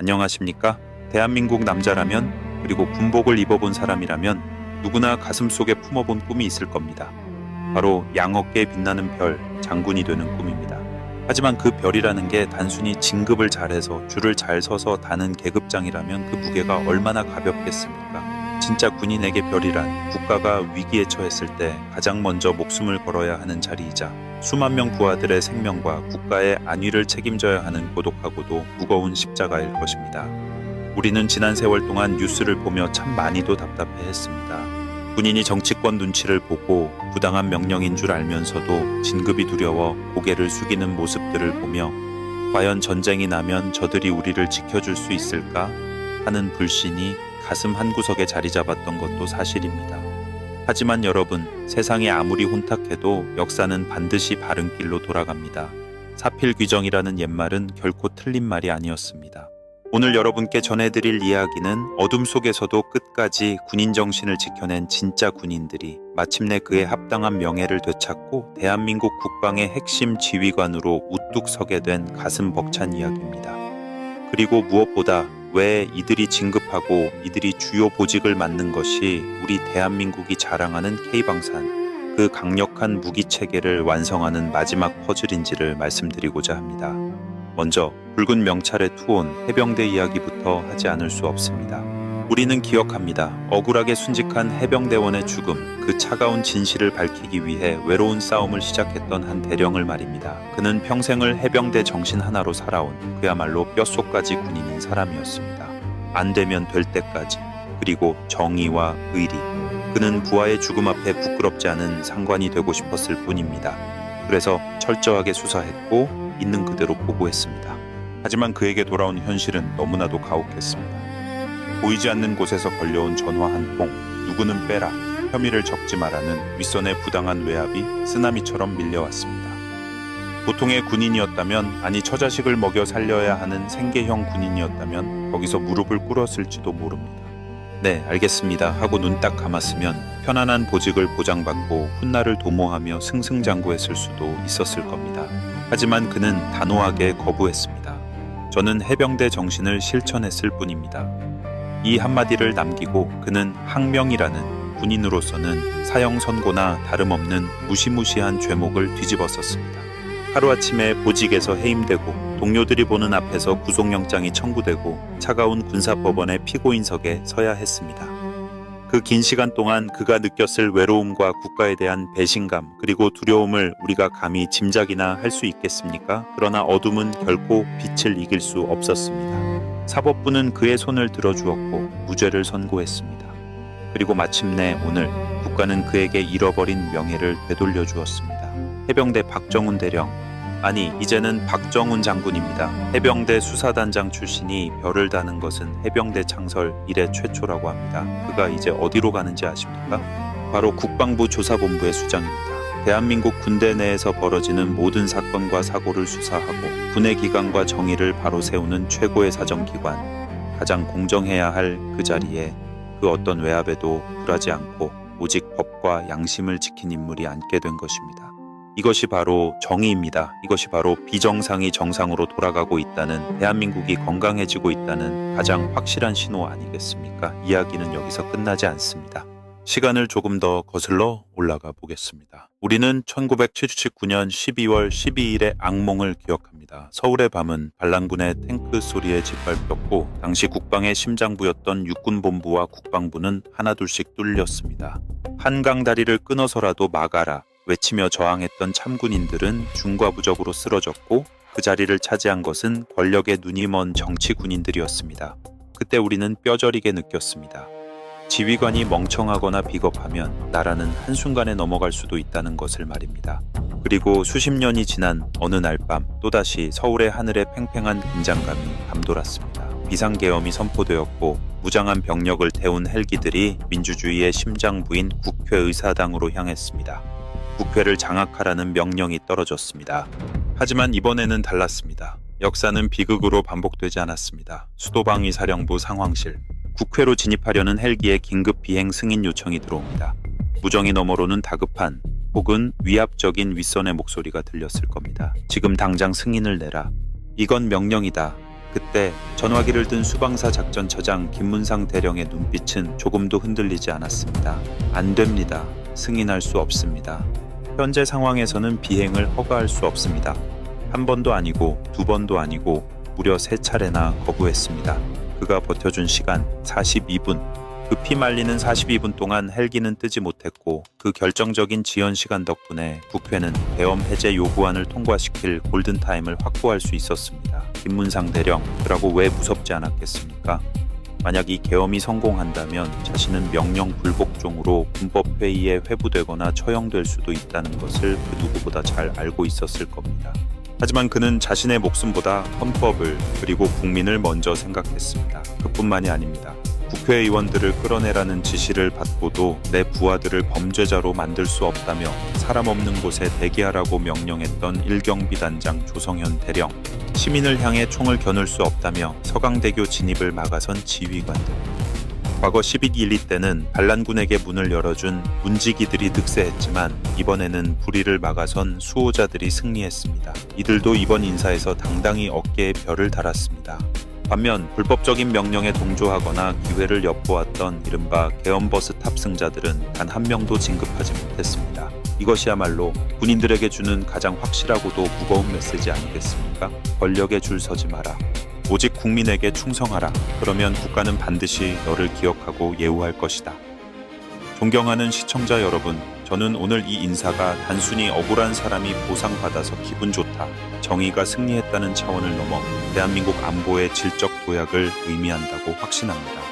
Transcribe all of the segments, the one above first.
안녕하십니까? 대한민국 남자라면 그리고 군복을 입어본 사람이라면 누구나 가슴 속에 품어본 꿈이 있을 겁니다. 바로 양어깨에 빛나는 별, 장군이 되는 꿈입니다. 하지만 그 별이라는 게 단순히 진급을 잘해서 줄을 잘 서서 다는 계급장이라면 그 무게가 얼마나 가볍겠습니까? 진짜 군인에게 별이란 국가가 위기에 처했을 때 가장 먼저 목숨을 걸어야 하는 자리이자 수만 명 부하들의 생명과 국가의 안위를 책임져야 하는 고독하고도 무거운 십자가일 것입니다. 우리는 지난 세월 동안 뉴스를 보며 참 많이도 답답해 했습니다. 군인이 정치권 눈치를 보고 부당한 명령인 줄 알면서도 진급이 두려워 고개를 숙이는 모습들을 보며 과연 전쟁이 나면 저들이 우리를 지켜줄 수 있을까 하는 불신이 가슴 한구석에 자리 잡았던 것도 사실입니다. 하지만 여러분, 세상이 아무리 혼탁해도 역사는 반드시 바른 길로 돌아갑니다. 사필귀정이라는 옛말은 결코 틀린 말이 아니었습니다. 오늘 여러분께 전해드릴 이야기는 어둠 속에서도 끝까지 군인 정신을 지켜낸 진짜 군인들이 마침내 그에 합당한 명예를 되찾고 대한민국 국방의 핵심 지휘관으로 우뚝 서게 된 가슴 벅찬 이야기입니다. 그리고 무엇보다 왜 이들이 진급하고 이들이 주요 보직을 맡는 것이 우리 대한민국이 자랑하는 K방산 그 강력한 무기 체계를 완성하는 마지막 퍼즐인지를 말씀드리고자 합니다. 먼저 붉은 명찰의 투혼 해병대 이야기부터 하지 않을 수 없습니다. 우리는 기억합니다. 억울하게 순직한 해병대원의 죽음, 그 차가운 진실을 밝히기 위해 외로운 싸움을 시작했던 한 대령을 말입니다. 그는 평생을 해병대 정신 하나로 살아온 그야말로 뼛속까지 군인인 사람이었습니다. 안 되면 될 때까지, 그리고 정의와 의리. 그는 부하의 죽음 앞에 부끄럽지 않은 상관이 되고 싶었을 뿐입니다. 그래서 철저하게 수사했고 있는 그대로 보고했습니다. 하지만 그에게 돌아온 현실은 너무나도 가혹했습니다. 보이지 않는 곳에서 걸려온 전화 한 통, 누구는 빼라, 혐의를 적지 말라는 윗선의 부당한 외압이 쓰나미처럼 밀려왔습니다. 보통의 군인이었다면, 아니 처자식을 먹여 살려야 하는 생계형 군인이었다면 거기서 무릎을 꿇었을지도 모릅니다. 네, 알겠습니다. 하고 눈 딱 감았으면 편안한 보직을 보장받고 훗날을 도모하며 승승장구했을 수도 있었을 겁니다. 하지만 그는 단호하게 거부했습니다. 저는 해병대 정신을 실천했을 뿐입니다. 이 한마디를 남기고 그는 항명이라는 군인으로서는 사형 선고나 다름없는 무시무시한 죄목을 뒤집었었습니다. 하루아침에 보직에서 해임되고 동료들이 보는 앞에서 구속영장이 청구되고 차가운 군사법원의 피고인석에 서야 했습니다. 그 긴 시간 동안 그가 느꼈을 외로움과 국가에 대한 배신감 그리고 두려움을 우리가 감히 짐작이나 할 수 있겠습니까? 그러나 어둠은 결코 빛을 이길 수 없었습니다. 사법부는 그의 손을 들어주었고 무죄를 선고했습니다. 그리고 마침내 오늘 국가는 그에게 잃어버린 명예를 되돌려 주었습니다. 해병대 박정훈 대령 아니 이제는 박정훈 장군입니다. 해병대 수사단장 출신이 별을 다는 것은 해병대 창설 이래 최초라고 합니다. 그가 이제 어디로 가는지 아십니까? 바로 국방부 조사본부의 수장입니다. 대한민국 군대 내에서 벌어지는 모든 사건과 사고를 수사하고 군의 기강과 정의를 바로 세우는 최고의 사정기관 가장 공정해야 할 그 자리에 그 어떤 외압에도 굴하지 않고 오직 법과 양심을 지킨 인물이 앉게 된 것입니다. 이것이 바로 정의입니다. 이것이 바로 비정상이 정상으로 돌아가고 있다는 대한민국이 건강해지고 있다는 가장 확실한 신호 아니겠습니까? 이야기는 여기서 끝나지 않습니다. 시간을 조금 더 거슬러 올라가 보겠습니다. 우리는 1979년 12월 12일의 악몽을 기억합니다. 서울의 밤은 반란군의 탱크 소리에 짓밟혔고 당시 국방의 심장부였던 육군본부와 국방부는 하나둘씩 뚫렸습니다. 한강 다리를 끊어서라도 막아라. 외치며 저항했던 참군인들은 중과부적으로 쓰러졌고 그 자리를 차지한 것은 권력의 눈이 먼 정치 군인들이었습니다. 그때 우리는 뼈저리게 느꼈습니다. 지휘관이 멍청하거나 비겁하면 나라는 한순간에 넘어갈 수도 있다는 것을 말입니다. 그리고 수십 년이 지난 어느 날 밤 또다시 서울의 하늘에 팽팽한 긴장감이 감돌았습니다. 비상계엄이 선포되었고 무장한 병력을 태운 헬기들이 민주주의의 심장부인 국회의사당으로 향했습니다. 국회를 장악하라는 명령이 떨어졌습니다. 하지만 이번에는 달랐습니다. 역사는 비극으로 반복되지 않았습니다. 수도방위 사령부 상황실. 국회로 진입하려는 헬기의 긴급 비행 승인 요청이 들어옵니다. 무정이 너머로는 다급한 혹은 위압적인 윗선의 목소리가 들렸을 겁니다. 지금 당장 승인을 내라. 이건 명령이다. 그때 전화기를 든 수방사 작전처장 김문상 대령의 눈빛은 조금도 흔들리지 않았습니다. 안 됩니다. 승인할 수 없습니다. 현재 상황에서는 비행을 허가할 수 없습니다. 한 번도 아니고 두 번도 아니고 무려 세 차례나 거부했습니다. 그가 버텨준 시간 42분. 급히 말리는 42분 동안 헬기는 뜨지 못했고 그 결정적인 지연 시간 덕분에 국회는 대엄 해제 요구안을 통과시킬 골든타임을 확보할 수 있었습니다. 김문상 대령, 그라고 왜 무섭지 않았겠습니까? 만약 이 계엄이 성공한다면 자신은 명령 불복종으로 군법회의에 회부되거나 처형될 수도 있다는 것을 그 누구보다 잘 알고 있었을 겁니다. 하지만 그는 자신의 목숨보다 헌법을 그리고 국민을 먼저 생각했습니다. 그뿐만이 아닙니다. 국회의원들을 끌어내라는 지시를 받고도 내 부하들을 범죄자로 만들 수 없다며 사람 없는 곳에 대기하라고 명령했던 일경비 단장 조성현 대령 시민을 향해 총을 겨눌 수 없다며 서강대교 진입을 막아선 지휘관들 과거 12.12 때는 반란군에게 문을 열어준 문지기들이 득세했지만 이번에는 불의를 막아선 수호자들이 승리했습니다. 이들도 이번 인사에서 당당히 어깨에 별을 달았습니다. 반면 불법적인 명령에 동조하거나 기회를 엿보았던 이른바 개엄버스 탑승자들은 단 한 명도 진급하지 못했습니다. 이것이야말로 군인들에게 주는 가장 확실하고도 무거운 메시지 아니겠습니까? 권력에 줄 서지 마라. 오직 국민에게 충성하라. 그러면 국가는 반드시 너를 기억하고 예우할 것이다. 존경하는 시청자 여러분, 저는 오늘 이 인사가 단순히 억울한 사람이 보상받아서 기분 좋다, 정의가 승리했다는 차원을 넘어 대한민국 안보의 질적 도약을 의미한다고 확신합니다.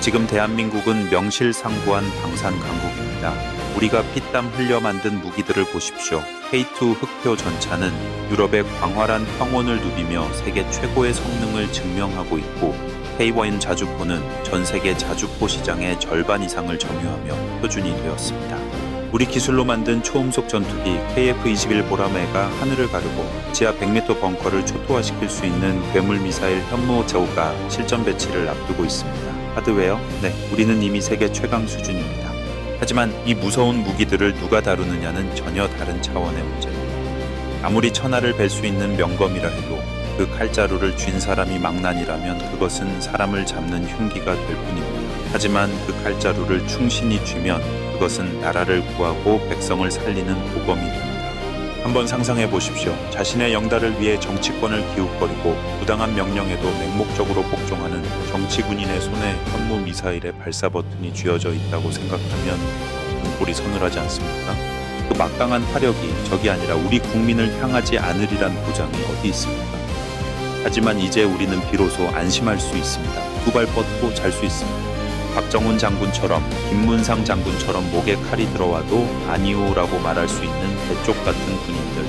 지금 대한민국은 명실상부한 방산 강국입니다. 우리가 피땀 흘려 만든 무기들을 보십시오. K2 흑표 전차는 유럽의 광활한 평원을 누비며 세계 최고의 성능을 증명하고 있고 K1 자주포는 전 세계 자주포 시장의 절반 이상을 점유하며 표준이 되었습니다. 우리 기술로 만든 초음속 전투기 KF-21 보라매가 하늘을 가르고 지하 100m 벙커를 초토화시킬 수 있는 괴물 미사일 현무 제우가 실전 배치를 앞두고 있습니다. 하드웨어? 네, 우리는 이미 세계 최강 수준입니다. 하지만 이 무서운 무기들을 누가 다루느냐는 전혀 다른 차원의 문제입니다. 아무리 천하를 뵐 수 있는 명검이라 해도 그 칼자루를 쥔 사람이 망난이라면 그것은 사람을 잡는 흉기가 될 뿐입니다. 하지만 그 칼자루를 충신히 쥐면 그것은 나라를 구하고 백성을 살리는 보검이 됩니다. 한번 상상해 보십시오. 자신의 영달을 위해 정치권을 기웃거리고 부당한 명령에도 맹목적으로 복종하는 정치 군인의 손에 현무 미사일의 발사 버튼이 쥐어져 있다고 생각하면 등골이 서늘하지 않습니까? 그 막강한 화력이 적이 아니라 우리 국민을 향하지 않으리란 보장이 어디 있습니까? 하지만 이제 우리는 비로소 안심할 수 있습니다. 두 발 뻗고 잘 수 있습니다. 박정훈 장군처럼 김문상 장군처럼 목에 칼이 들어와도 아니오라고 말할 수 있는 대쪽 같은 군인들.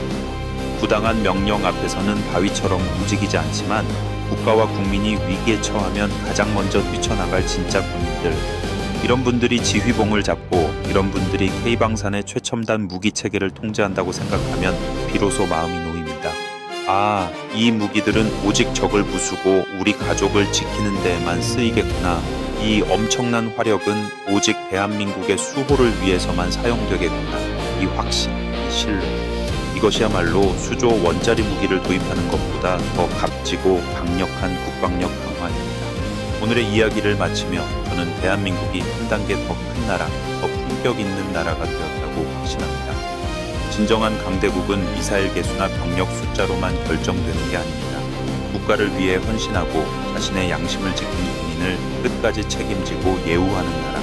부당한 명령 앞에서는 바위처럼 움직이지 않지만 국가와 국민이 위기에 처하면 가장 먼저 뛰쳐나갈 진짜 군인들. 이런 분들이 지휘봉을 잡고 이런 분들이 K방산의 최첨단 무기 체계를 통제한다고 생각하면 비로소 마음이 놓입니다. 아, 이 무기들은 오직 적을 부수고 우리 가족을 지키는 데에만 쓰이겠구나. 이 엄청난 화력은 오직 대한민국의 수호를 위해서만 사용되겠구나. 이 확신, 이 신뢰. 이것이야말로 수조 원짜리 무기를 도입하는 것보다 더 값지고 강력한 국방력 강화입니다. 오늘의 이야기를 마치며 저는 대한민국이 한 단계 더 큰 나라, 더 품격 있는 나라가 되었다고 확신합니다. 진정한 강대국은 미사일 개수나 병력 숫자로만 결정되는 게 아닙니다. 국가를 위해 헌신하고 자신의 양심을 지키는 군인을 끝까지 책임지고 예우하는 나라.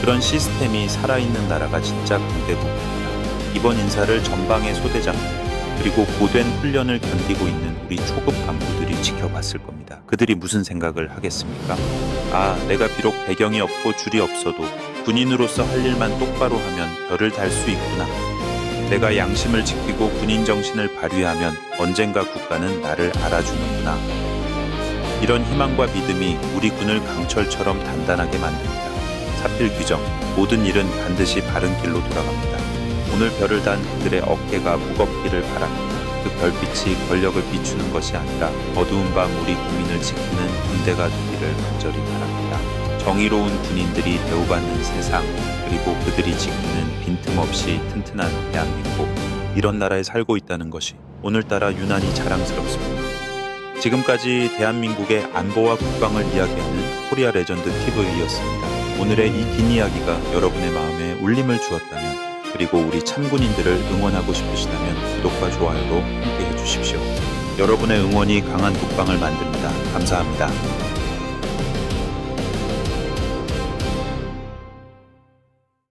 그런 시스템이 살아있는 나라가 진짜 강대국입니다. 이번 인사를 전방의 소대장들 그리고 고된 훈련을 견디고 있는 우리 초급 간부들이 지켜봤을 겁니다. 그들이 무슨 생각을 하겠습니까? 아, 내가 비록 배경이 없고 줄이 없어도 군인으로서 할 일만 똑바로 하면 별을 달 수 있구나. 내가 양심을 지키고 군인 정신을 발휘하면 언젠가 국가는 나를 알아주는구나. 이런 희망과 믿음이 우리 군을 강철처럼 단단하게 만듭니다. 사필 규정, 모든 일은 반드시 바른 길로 돌아갑니다. 오늘 별을 단 그들의 어깨가 무겁기를 바랍니다. 그 별빛이 권력을 비추는 것이 아니라 어두운 밤 우리 국민을 지키는 군대가 되기를 간절히 바랍니다. 정의로운 군인들이 대우받는 세상, 그리고 그들이 지키는 빈틈없이 튼튼한 대한민국. 이런 나라에 살고 있다는 것이 오늘따라 유난히 자랑스럽습니다. 지금까지 대한민국의 안보와 국방을 이야기하는 코리아 레전드 TV였습니다. 오늘의 이 긴 이야기가 여러분의 마음에 울림을 주었다면 그리고 우리 참군인들을 응원하고 싶으시다면 구독과 좋아요로 함께 해주십시오. 여러분의 응원이 강한 국방을 만듭니다. 감사합니다.